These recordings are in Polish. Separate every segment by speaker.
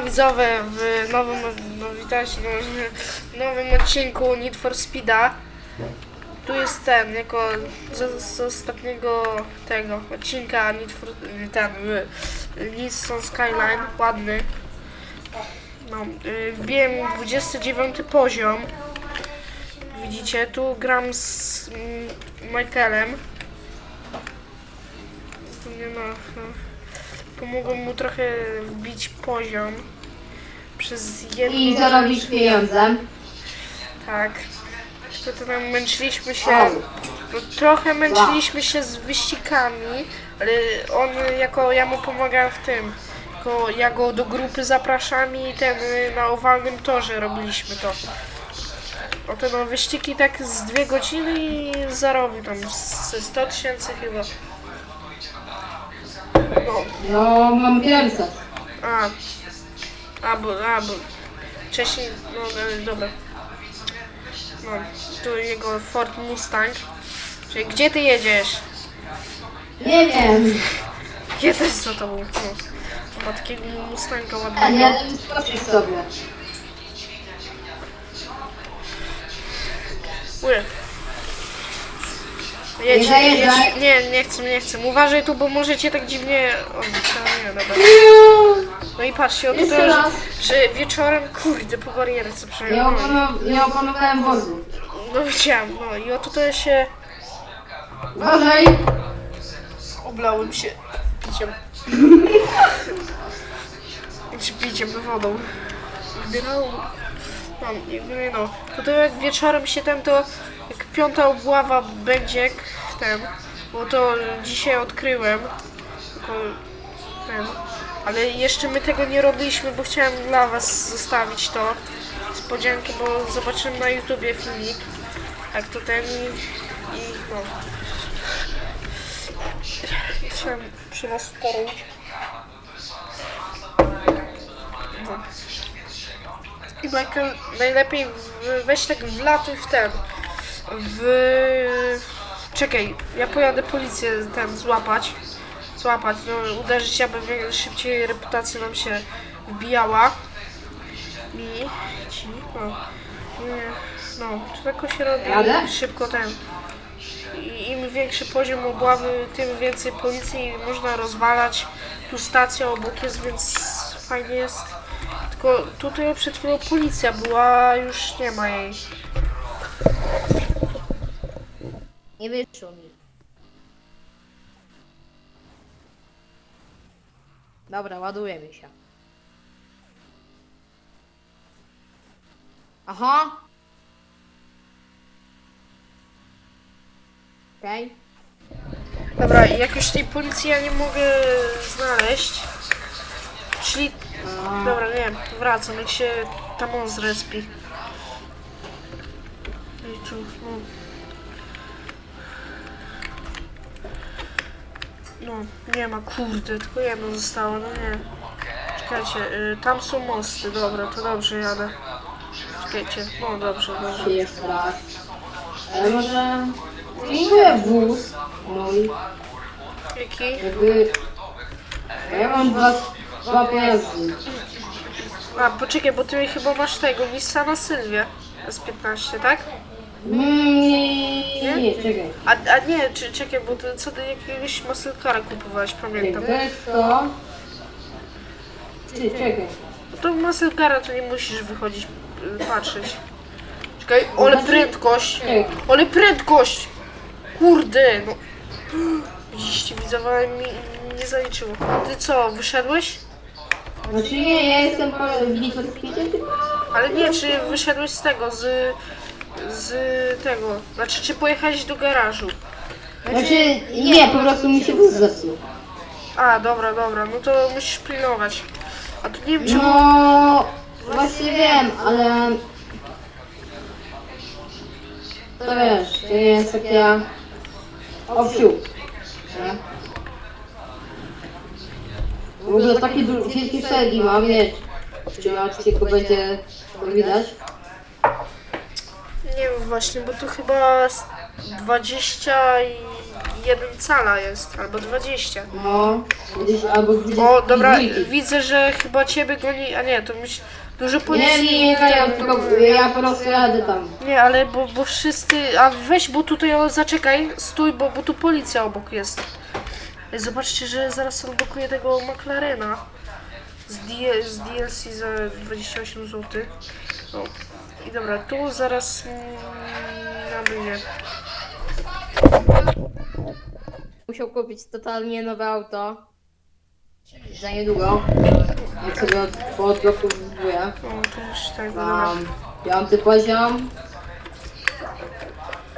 Speaker 1: widzowie w nowym, no witajcie, no, w nowym odcinku Need for Speeda. Tu jest ten, jako z, z ostatniego tego odcinka Need for, ten, Nissan Skyline, ładny. No, y, wbiłem 29 poziom. Widzicie, tu gram z mm, Michaelem. Nie no, no. Pomogłem mu trochę wbić poziom przez jedno...
Speaker 2: I zarobić pieniądze.
Speaker 1: Tak. To, to tam męczyliśmy się. No, trochę męczyliśmy się z wyścigami, ale on jako ja mu pomagałem w tym. Tylko ja go do grupy zapraszam i ten na owalnym torze robiliśmy to. O te no wyścigi tak z dwie godziny i zarobił tam ze 100 tysięcy chyba. No,
Speaker 2: No, mam 500.
Speaker 1: a. A, bo, a, bo. Wcześniej, no, e, dobra. No, tu jego Ford Mustang. Czyli gdzie ty jedziesz?
Speaker 2: Nie wiem.
Speaker 1: Jedziesz za tobą. No. Ma takiego Mustanga
Speaker 2: Ja
Speaker 1: ładnego.
Speaker 2: jadę skoczyć sobie.
Speaker 1: Jedź,
Speaker 2: Nie zajeżdżaj.
Speaker 1: jedź. Nie, nie chcę, nie chcę. Uważaj tu, bo możecie tak dziwnie... O, nie, dobra. No i patrzcie, o
Speaker 2: Jeszcze
Speaker 1: to, że,
Speaker 2: raz.
Speaker 1: że wieczorem, kurde, po barierce
Speaker 2: Nie, opanow- nie opanowałem wozu.
Speaker 1: No widziałem, no i oto to się
Speaker 2: Uważaj.
Speaker 1: oblałem się piciem. Czy piciem, wodą. Zbierałem. No, i no. To, to jak wieczorem się ten, to jak piąta obława będzie ten, bo to dzisiaj odkryłem. Tylko ten. Ale jeszcze my tego nie robiliśmy, bo chciałem dla was zostawić to. Spodziankę, bo zobaczyłem na YouTubie filmik. Jak to ten i, i no. Chciałem przy was porobić. No. I Michael, najlepiej weź tak wlatuj w ten. W... Czekaj, ja pojadę policję ten złapać. Złapać, no uderzyć, aby szybciej reputacja nam się wbijała. Mi, ci, no. Nie, no, to tak się robi
Speaker 2: Jadę?
Speaker 1: szybko ten. I im większy poziom obławy, tym więcej policji można rozwalać. Tu stacja obok jest, więc fajnie jest. Tylko tutaj przed chwilą policja była, już nie ma jej.
Speaker 3: Nie wyszło mi. Dobra, ładuje mi się. Aha. Okej.
Speaker 1: Dobra, i jak już tej policji ja nie mogę znaleźć, czyli... Dobra, nie wiem, wracam, jak się tam on zrespi. I tu, no. No, nie ma, kurde, tylko jedno zostało, no nie. Czekajcie, y, tam są mosty, dobra, to dobrze jadę. Czekajcie, no dobrze, dobrze.
Speaker 2: Jeszcze raz. Ale może... Dziękuję wóz mój.
Speaker 1: Jaki?
Speaker 2: Jakby... Ja mam dwa, dwa pojazdy.
Speaker 1: A, poczekaj, bo ty chyba masz tego, Nissana Sylwię S15, tak?
Speaker 2: Nie, nie, nie, czekaj.
Speaker 1: A, a nie, czy, czekaj, bo ty co ty jakiegoś maselkara kupowałeś, pamiętam.
Speaker 2: To jest to... Ty, czekaj.
Speaker 1: No to maselkara to nie musisz wychodzić, y, patrzeć. Czekaj, ole prędkość!
Speaker 2: Czekaj.
Speaker 1: Ole prędkość! Kurde, no. Widzicie, widzowie, mi nie zaliczyło. Ty co, wyszedłeś?
Speaker 2: Znaczy nie, ja jestem po.
Speaker 1: Ale nie, czy wyszedłeś z tego, z... z tego, znaczy czy pojechałeś do garażu?
Speaker 2: Znaczy, nie, po prostu mi się wóz zepsuł.
Speaker 1: A, dobra, dobra, no to musisz pilnować. A to nie wiem, czy...
Speaker 2: No, właśnie wiem, ale... To wiesz, to nie jest takie... Owsiu. Nie? W ogóle takie du- wielkie szeregi ma, wiesz. Czy na odcinku będzie to widać?
Speaker 1: Nie wiem właśnie, bo tu chyba z 20 i jeden cala jest, albo 20.
Speaker 2: No, gdzieś albo gdzieś...
Speaker 1: O, dobra, widzę, że chyba ciebie goni, a nie, to myśl, dużo
Speaker 2: Nie,
Speaker 1: policji.
Speaker 2: nie, nie, ja, tylko, ja po prostu jadę tam.
Speaker 1: Nie, ale bo, bo wszyscy, a weź, bo tutaj, o, zaczekaj, stój, bo, bo tu policja obok jest. Ej, Zobaczcie, że zaraz odblokuję tego McLarena z, D, z DLC za 28 zł. O. I dobra, tu zaraz mm, nabyję.
Speaker 3: Musiał kupić totalnie nowe auto. Za niedługo.
Speaker 2: Jak sobie od, po odblokowuję.
Speaker 1: O, to już tak, dobra.
Speaker 2: Mam piąty poziom.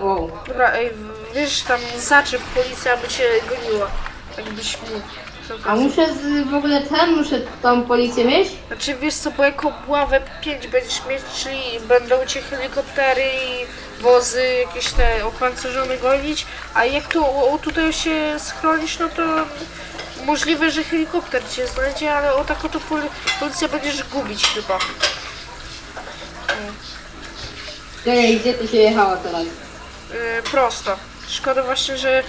Speaker 2: Wow.
Speaker 1: Dobra, ej, wiesz, tam zaczep policja by cię goniła. Tak byś mógł. Przy
Speaker 2: A muszę z, w ogóle ten, muszę tą policję mieć?
Speaker 1: Znaczy wiesz co, bo jako ławę 5 będziesz mieć, czyli będą cię helikoptery i wozy jakieś te opancerzone gonić, a jak tu o, tutaj się schronisz, no to możliwe, że helikopter cię znajdzie, ale o tak oto pol policja będziesz gubić chyba.
Speaker 2: Czekaj, gdzie tu się jechało teraz?
Speaker 1: Yy, prosto. Szkoda właśnie, że,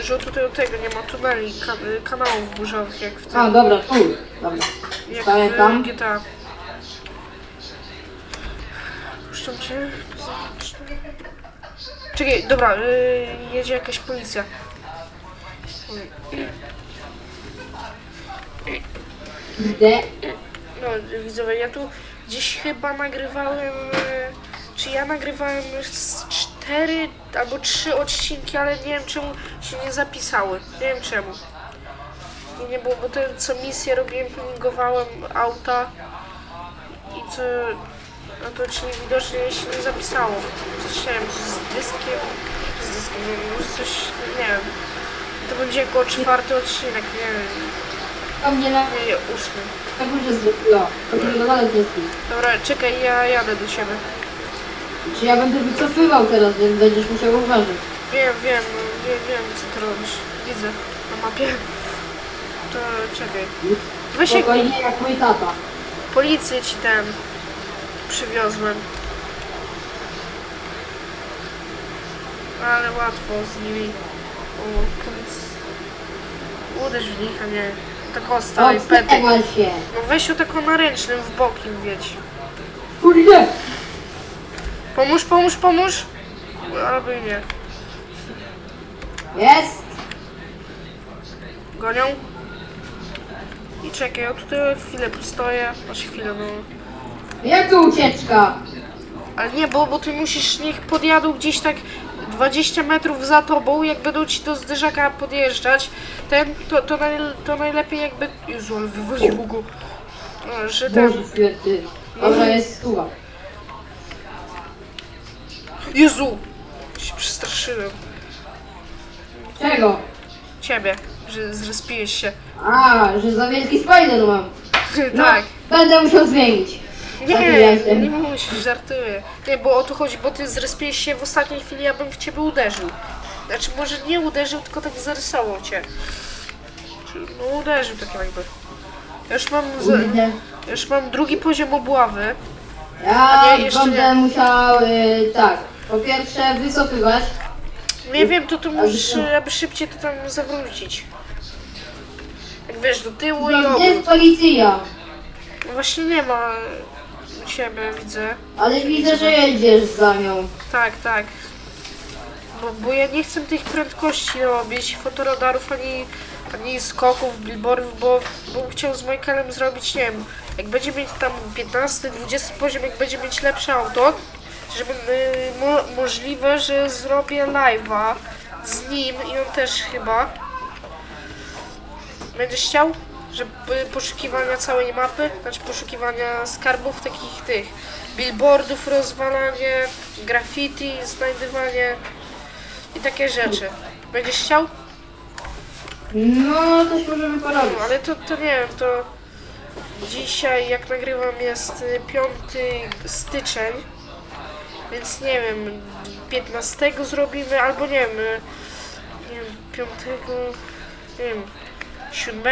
Speaker 1: że tutaj od tego nie ma tuneli, kan kanałów burzowych jak w tym.
Speaker 2: A, dobra, tu. Dobra.
Speaker 1: Jak w GTA. Puszczam cię. Czekaj, dobra, y, jedzie jakaś policja.
Speaker 2: Gdzie?
Speaker 1: No, widzowie, ja tu gdzieś chyba nagrywałem, y, czy ja nagrywałem z cztery albo trzy odcinki, ale nie wiem czemu się nie zapisały. Nie wiem czemu. I nie było, bo to co misję robiłem, tuningowałem auta i co, no to czyli widocznie się nie zapisało. Coś nie wiem, z dyskiem, z dyskiem, nie wiem, może coś, nie wiem. To będzie jako czwarty odcinek, nie wiem,
Speaker 2: Tam nie na...
Speaker 1: nie, nie, ósmy.
Speaker 2: Na górze zlepiło. To górze dole zlepiło.
Speaker 1: Dobra, czekaj, ja jadę do ciebie.
Speaker 2: Ja będę wycofywał teraz, więc będziesz musiał uważać.
Speaker 1: Wiem, wiem, wiem, wiem co ty robisz. Widzę na mapie. To czekaj. Weź jak
Speaker 2: Spokojnie jak mój tata.
Speaker 1: policję ci ten przywiozłem. Ale łatwo z nimi. O, polic... Uderz w nich, a nie. Tak o stałej pety.
Speaker 2: Odstępaj się.
Speaker 1: No weź o taką na ręcznym w bok im wiedź.
Speaker 2: Kurde!
Speaker 1: Pomóż, pomóż, pomóż! Albo i nie.
Speaker 2: Jest!
Speaker 1: Gonią. I czekaj, ja tutaj chwilę postoję. Znaczy chwilę, no.
Speaker 2: Jak to ucieczka?
Speaker 1: Ale nie, bo, bo ty musisz, niech podjadą gdzieś tak 20 metrów za tobą, jak będą ci do zderzaka podjeżdżać, ten, to, to, naj, to najlepiej jakby... Jezu, ale wywoził go. No, że ten...
Speaker 2: Boże święty. Dobra, jest stuwa.
Speaker 1: Jezu! Się przestraszyłem.
Speaker 2: Czego?
Speaker 1: Ciebie, że zrespiłeś się.
Speaker 2: A, że za wielki spider mam. No,
Speaker 1: tak.
Speaker 2: Będę musiał zmienić.
Speaker 1: Nie,
Speaker 2: Taki
Speaker 1: nie
Speaker 2: jestem.
Speaker 1: musisz, żartuję. Nie, bo o to chodzi, bo ty zrespiłeś się w ostatniej chwili, ja bym w ciebie uderzył. Znaczy, może nie uderzył, tylko tak zarysował cię. Czy- No uderzył tak jakby. Ja już mam,
Speaker 2: Kurde.
Speaker 1: już mam drugi poziom obławy.
Speaker 2: Ja
Speaker 1: nie, jeszcze
Speaker 2: będę
Speaker 1: nie.
Speaker 2: musiał, y, tak, po pierwsze wycofywać.
Speaker 1: Nie wiem, to tu musisz, aby szybciej to tam zawrócić. Jak wiesz, do tyłu i
Speaker 2: No, Gdzie jest policja?
Speaker 1: No właśnie nie ma u ciebie, widzę.
Speaker 2: Ale widzę, że jedziesz za nią.
Speaker 1: Tak, tak. Bo, bo ja nie chcę tych prędkości robić, fotoradarów, ani, ani skoków, billboardów, bo, bym chciał z Michaelem zrobić, nie wiem, jak będzie mieć tam 15, 20 poziom, jak będzie mieć lepsze auto, żeby mo, możliwe, że zrobię live'a z nim i on też chyba. Będziesz chciał? Że y, poszukiwania całej mapy, znaczy poszukiwania skarbów takich tych billboardów, rozwalanie, graffiti, znajdywanie i takie rzeczy. Będziesz chciał?
Speaker 2: No, coś możemy porobić.
Speaker 1: No, ale to, to nie wiem, to dzisiaj jak nagrywam jest y, 5 styczeń, więc nie wiem, 15 zrobimy, albo nie wiem, nie wiem, 5, nie wiem, 7,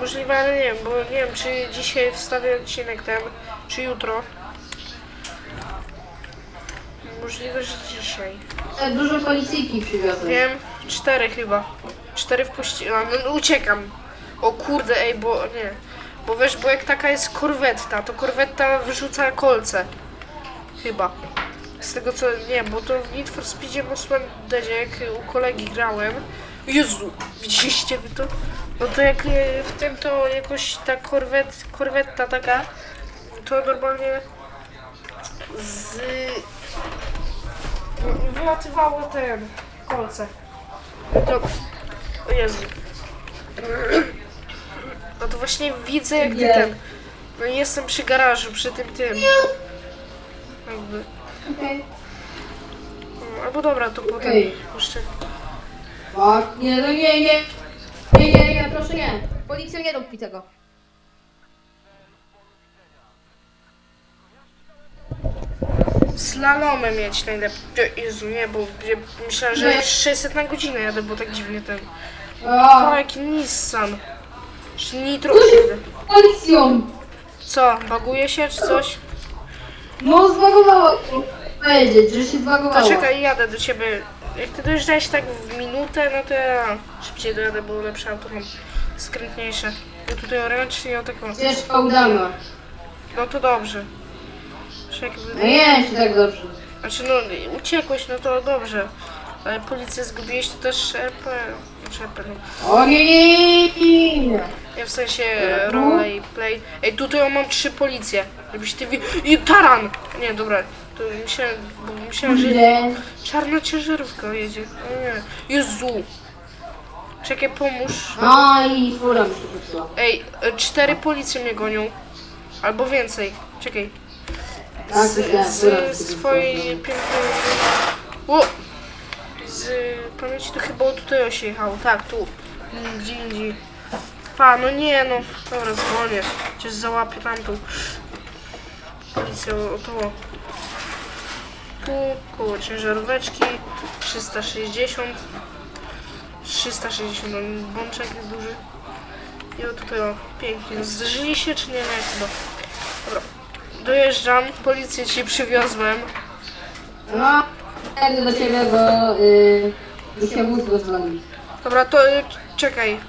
Speaker 1: możliwe, ale nie wiem, bo nie wiem, czy dzisiaj wstawię odcinek ten, czy jutro. możliwe, że dzisiaj.
Speaker 2: Dużo policyjki przywiozłem.
Speaker 1: Wiem, cztery chyba. Cztery wpuści... A, no, no uciekam. O kurde, ej, bo nie. Bo wiesz, bo jak taka jest korwetta, to korwetta wyrzuca kolce. Chyba. Z tego co... Nie, bo to w Need for Speedzie Most Wantedzie, jak u kolegi grałem. Jezu, widzieliście wy to? No to jak e, w tym to jakoś ta korwet, korwetta taka, to normalnie z... wylatywało ten kolce. To... O Jezu. No to właśnie widzę jak ty ten... No jestem przy garażu, przy tym tym. Jakby.
Speaker 2: Okej.
Speaker 1: No, albo dobra, to potem
Speaker 2: Okej.
Speaker 1: jeszcze...
Speaker 2: Fuck, nie, no nie, nie.
Speaker 3: Nie, nie, nie, proszę nie. Policja nie robi tego.
Speaker 1: Slalomę mieć najlepiej. Jezu, nie, bo ja myślałem, że
Speaker 2: Nie.
Speaker 1: już 600 na godzinę jadę, bo tak dziwnie ten...
Speaker 2: O,
Speaker 1: O, jaki Nissan. Czy Nitro
Speaker 2: policją.
Speaker 1: Co, baguje się czy coś?
Speaker 2: No zbagowało. Powiedzieć, że się
Speaker 1: To
Speaker 2: zbagowało.
Speaker 1: czekaj, jadę do ciebie. Jak ty dojeżdżałeś tak w minutę, no to ja szybciej dojadę, bo lepsze auto mam. Skrętniejsze. Bo tutaj ręcznie o taką.
Speaker 2: Wiesz, Paudama.
Speaker 1: No to dobrze. Czekaj,
Speaker 2: No nie, tak dobrze.
Speaker 1: Znaczy no uciekłeś, no to dobrze. Ale policję zgubiłeś, to też RP. RP.
Speaker 2: O nie, nie, nie, nie.
Speaker 1: Ja w sensie roleplay. Ej, tutaj ja mam trzy policje. Żebyś ty wi... I taran! Nie, dobra. To myślałem, bo myślałem, że
Speaker 2: Kurde.
Speaker 1: czarna ciężarówka jedzie. O nie. Jezu! Czekaj, pomóż.
Speaker 2: No i fura mi się popsuła.
Speaker 1: Ej, e, cztery policje mnie gonią. Albo więcej. Czekaj.
Speaker 2: Tak,
Speaker 1: Z,
Speaker 2: się
Speaker 1: z swojej pięknej... O! Z pamięci to chyba tutaj się. Tak, tu. Mm, Gdzie indziej. Pa, no nie no. Dobra, dzwonię. Przecież załapię tamtą. Policję o to. Tu koło ciężaróweczki. 360. 360, no bączek jest duży. I o tutaj o, pięknie. Zderzyli się czy nie? Nie, chyba. Dobra. Dojeżdżam, policję ci przywiozłem.
Speaker 2: No, jadę do ciebie, bo y, mi się wóz rozwalił.
Speaker 1: Dobra, to y, czekaj.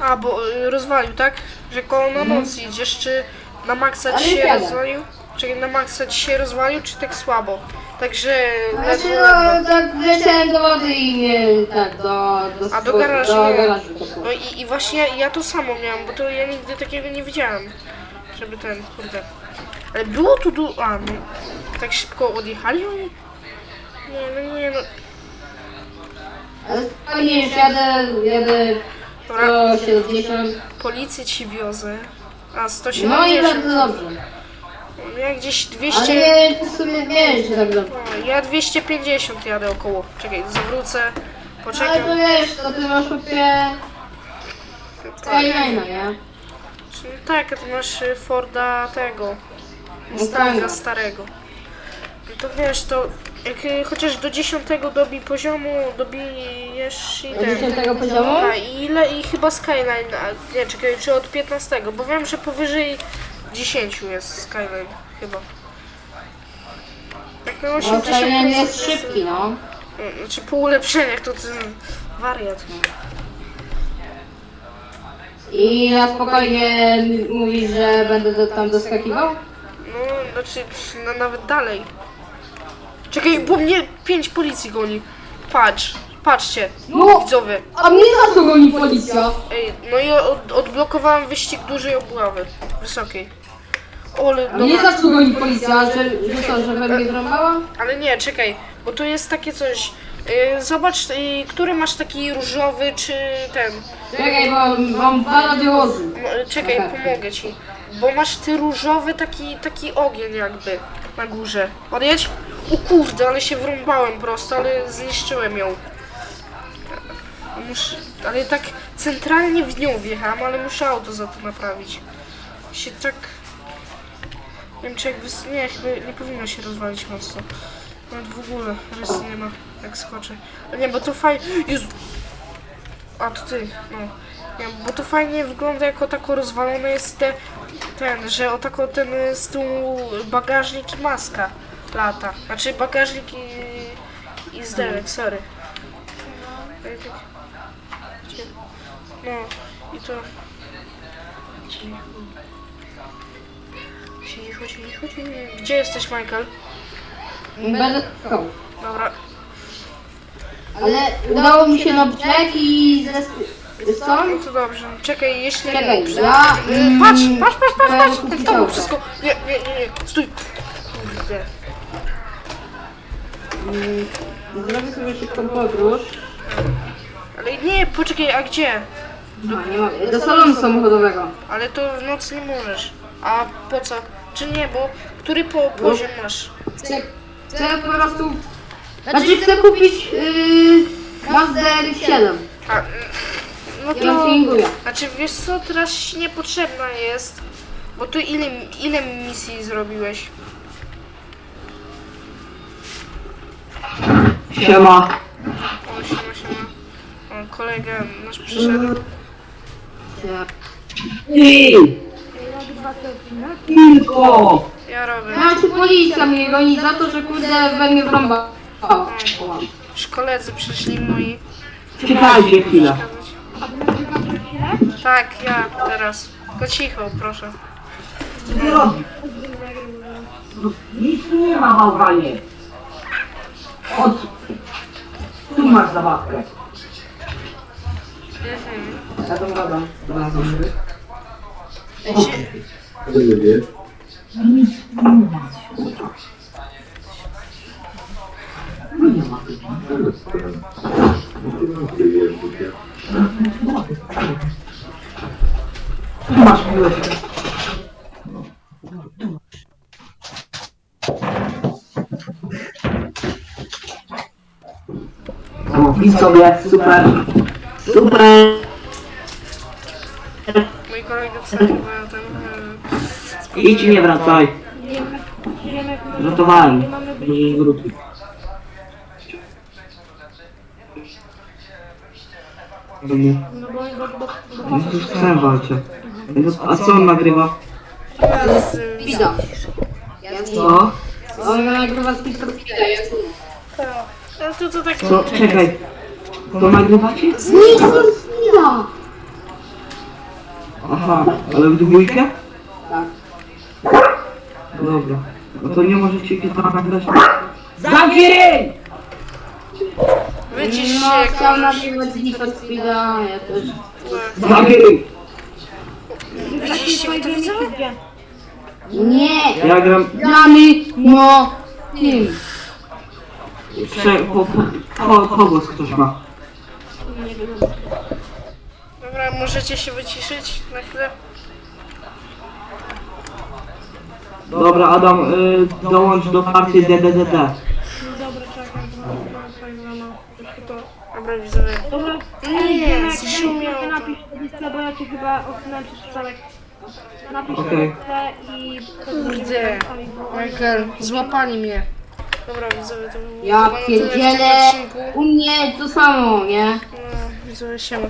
Speaker 1: A, bo y, rozwalił, tak? Że koło na noc idziesz, czy na maksa
Speaker 2: Ale
Speaker 1: ci się
Speaker 2: jadę.
Speaker 1: rozwalił? Czekaj, na maksa ci się rozwalił, czy tak słabo? Także
Speaker 2: Znaczy,
Speaker 1: ledwo,
Speaker 2: no, tak wleciałem do wody i nie, tak, do, do,
Speaker 1: A do garażu
Speaker 2: do
Speaker 1: nie.
Speaker 2: garażu.
Speaker 1: No i, i właśnie ja, ja to samo miałam, bo to ja nigdy takiego nie widziałam. Żeby ten, kurde. Ale było tu du... A, no. Tak szybko odjechali oni? Nie, no nie, no.
Speaker 2: Ale spokojnie, już jadę, jadę
Speaker 1: Dobra,
Speaker 2: 170.
Speaker 1: policję ci wiozę. A,
Speaker 2: No i
Speaker 1: 170.
Speaker 2: bardzo dobrze.
Speaker 1: Ja gdzieś
Speaker 2: Ale
Speaker 1: 200...
Speaker 2: nie, w sumie nie wiem, czy tak dobrze.
Speaker 1: Ja 250 jadę około. Czekaj, zawrócę.
Speaker 2: Ale
Speaker 1: Poczekaj.
Speaker 2: to wiesz, to ty masz opie... Skyline'a, nie?
Speaker 1: Tak, ty masz y, Forda tego.
Speaker 2: Mustanga
Speaker 1: starego. To wiesz, to jak y, chociaż do 10 dobi poziomu dobijesz i
Speaker 2: Do
Speaker 1: ten.
Speaker 2: 10 poziomu?
Speaker 1: A i ile i chyba Skyline, a nie czekaj, czy od 15, bo wiem, że powyżej 10 jest Skyline chyba. Tak na
Speaker 2: No,
Speaker 1: 80%
Speaker 2: Skyline jest szybki, no.
Speaker 1: Znaczy po ulepszeniach to ten wariat.
Speaker 2: I na spokojnie mówisz, że będę do, tam doskakiwał?
Speaker 1: No, znaczy no, nawet dalej. Czekaj, bo mnie pięć policji goni. Patrz, patrzcie,
Speaker 2: No,
Speaker 1: widzowie.
Speaker 2: a mnie za co goni policja?
Speaker 1: Ej, no i od, odblokowałem wyścig dużej obławy. Wysokiej. Ole,
Speaker 2: A mnie
Speaker 1: dobra.
Speaker 2: za co goni policja? Że, że co, że we mnie?
Speaker 1: Ale nie, czekaj, bo tu jest takie coś. Yy, zobacz, yy, który masz taki różowy, czy ten.
Speaker 2: Czekaj, bo mam dwa radiowozy.
Speaker 1: Czekaj,
Speaker 2: Aha.
Speaker 1: pomogę ci. Bo masz ty różowy taki, taki ogień jakby na górze. Odjedź? O kurde, ale się wrąbałem prosto, ale zniszczyłem ją. Ale tak centralnie w nią wjechałem, ale muszę auto za to naprawić. Się tak... Nie wiem czy jak wys... Nie, chyba nie powinno się rozwalić mocno. Nawet w ogóle rys nie ma, jak skoczę. A nie, bo to fajnie... Jezu, a to ty, no. Nie, bo to fajnie wygląda jako tako rozwalone jest te, ten, że o tako ten y, z tyłu bagażnik i maska. Lata. Znaczy bagażnik i, i zderzek, sorry. No i tak-? No to... Cicho. Cicho, cicho, cicho. Gdzie jesteś, Michael?
Speaker 2: Będę szukał.
Speaker 1: Dobra.
Speaker 2: Ale udało mi się na brzeg i co?
Speaker 1: No to dobrze. Czekaj, jeśli...
Speaker 2: Czekaj, ja,
Speaker 1: Y,
Speaker 2: mm,
Speaker 1: Patrz, patrz, patrz, patrz, patrz! było
Speaker 2: auto.
Speaker 1: wszystko. Nie, nie, nie, nie. Stój. Kurde.
Speaker 2: Zrobię sobie szybką podróż.
Speaker 1: Ale nie, poczekaj, a gdzie?
Speaker 2: No, nie. Do salonu samochodowego.
Speaker 1: Ale to w nocy nie możesz. A po co? Czy nie, bo który po poziom masz?
Speaker 2: Chcę, chcę po prostu... Znaczy chcę kupić yy, Mazda RX-7.
Speaker 1: A, mm, no
Speaker 2: Ja
Speaker 1: to... Znaczy, wiesz co, teraz ci niepotrzebna jest. Bo tu ile, ile misji zrobiłeś?
Speaker 4: Siema.
Speaker 1: O, siema, siema. O, kolega nasz przyszedł.
Speaker 4: Tylko!
Speaker 1: Ja robię.
Speaker 2: Ja czy policja mnie goni za to, że kurde we mnie wrąbał.
Speaker 1: Szkoledzy przyszli moi.
Speaker 4: Czekajcie chwilę.
Speaker 1: Tak, ja teraz. Tylko cicho, proszę.
Speaker 4: Co ty robisz? Nic tu nie ma, bałwanie. Od... Tu masz zabawkę. Ja to gadam. Razem. Tu masz piłeczkę. Sobie, super. Super.
Speaker 1: Wsadził na ten... e,
Speaker 4: Idź i nie wracaj. Żartowałem. Dużo grudki. No nie. To już chcę walczę. A co on nagrywa?
Speaker 1: Teraz,
Speaker 2: Pizza. Ja
Speaker 4: Co?
Speaker 2: On nagrywa z Pizza Pizza, ja
Speaker 1: No to to tak...
Speaker 4: Co? Czekaj. To nagrywacie?
Speaker 2: Pizza!
Speaker 4: Aha, ale w dwójkę?
Speaker 2: Tak.
Speaker 4: Dobra. No to nie możecie tam nagrać. Zamknij!
Speaker 1: Wycisz
Speaker 2: No,
Speaker 1: się,
Speaker 2: chciał
Speaker 1: jak możesz.
Speaker 2: nagrywać Need for Speeda, ja też.
Speaker 1: Widzieliście to?
Speaker 2: Nie!
Speaker 4: Ja gram...
Speaker 2: Gramy, no, tym.
Speaker 4: Prze... Po, po, po, pogłos ktoś ma.
Speaker 1: Dobra, możecie się wyciszyć na chwilę?
Speaker 4: Dobra, Adam, y, dołącz do partii DDDD.
Speaker 1: Dobra, czekaj, Dobra, widzowie.
Speaker 5: Dobra,
Speaker 1: Nie, zszumiał to.
Speaker 5: napisz listę, bo ja cię chyba odsunąłem przez przypadek. Napisz
Speaker 4: Okej.
Speaker 5: listę i...
Speaker 1: Kurde, Michael, złapali mnie. Dobra, widzowie, to było
Speaker 2: Ja
Speaker 1: na tyle w tym
Speaker 2: pierdzielę.
Speaker 1: odcinku.
Speaker 2: U mnie to samo, nie?
Speaker 1: No, widzowie, siema.